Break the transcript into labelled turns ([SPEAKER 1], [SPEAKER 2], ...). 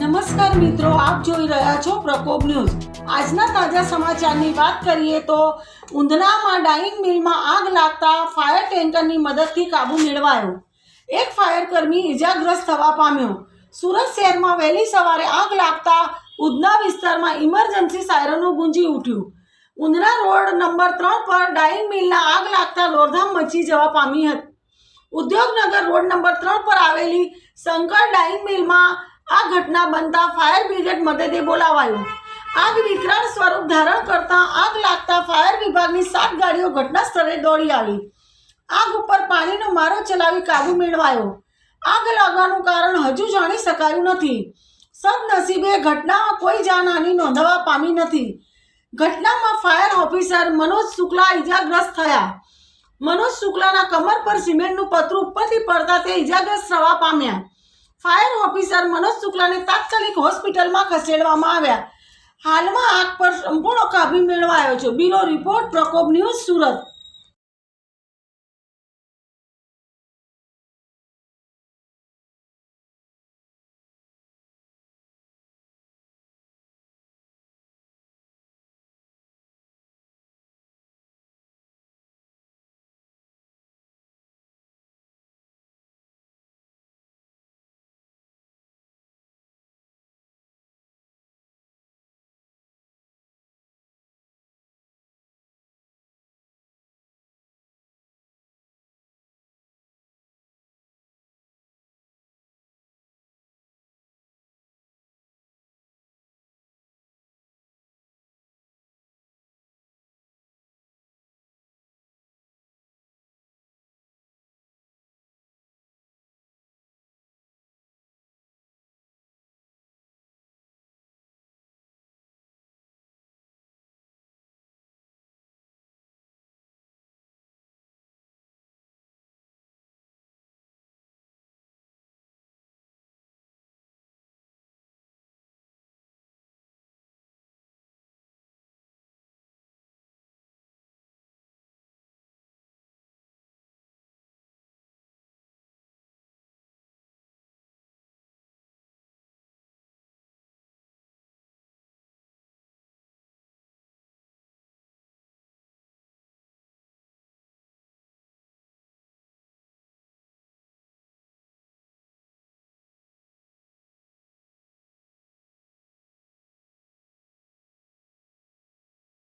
[SPEAKER 1] નમસ્કાર મિત્રો, આપ જોઈ રહ્યા છો પ્રકોપ ન્યૂઝ. આજના તાજા સમાચારની વાત કરીએ તો ઉંધનામાં ડાઇંગ મિલમાં આગ લાગતા ફાયર ટેન્કરની મદદથી કાબુ મેળવાયો. એક ફાયર કર્મી ઇજાગ્રસ્ત થવા પામ્યો. સુરત શહેરમાં વહેલી સવારે આગ લાગતા ઉધના વિસ્તારમાં ઇમરજન્સી સાયરનો ગુંજી ઉઠ્યું. ઉંધના રોડ નંબર ત્રણ પર ડાઇંગ મિલના આગ લાગતા દોડધામ મચી જવા પામી હતી. ઉદ્યોગનગર રોડ નંબર ત્રણ પર આવેલી શંકર ડાઇંગ મિલમાં આ ઘટના બનતા ફાયર બ્રિગેડ મદદે બોલાવાયું. આગ વિકરાળ સ્વરૂપ ધારણ કરતા આગ લાગતા ફાયર વિભાગની સાત ગાડીઓ ઘટના સ્થળે દોડી આવી. આગ ઉપર પાણીનો મારો ચલાવી કાબુ મેળવાયો. આગ લાગવાનું કારણ હજુ જાણી શકાયું નથી. સદનસીબે ઘટનામાં કોઈ જાનહાની નોંધવા પામી નથી. ઘટનામાં ફાયર ઓફિસર મનોજ શુક્લા ઇજાગ્રસ્ત થયા. મનોજ શુક્લાના કમર પર સિમેન્ટનું પતરું ઉપરથી પડતા તે ઇજાગ્રસ્ત થવા પામ્યા. ફાયર ઓફિસર મનોજ શુક્લાને તાત્કાલિક હોસ્પિટલમાં ખસેડવામાં આવ્યા. હાલમાં આગ પર સંપૂર્ણ કાબુ મેળવાયો છે. Bureau report, Prakop news Surat.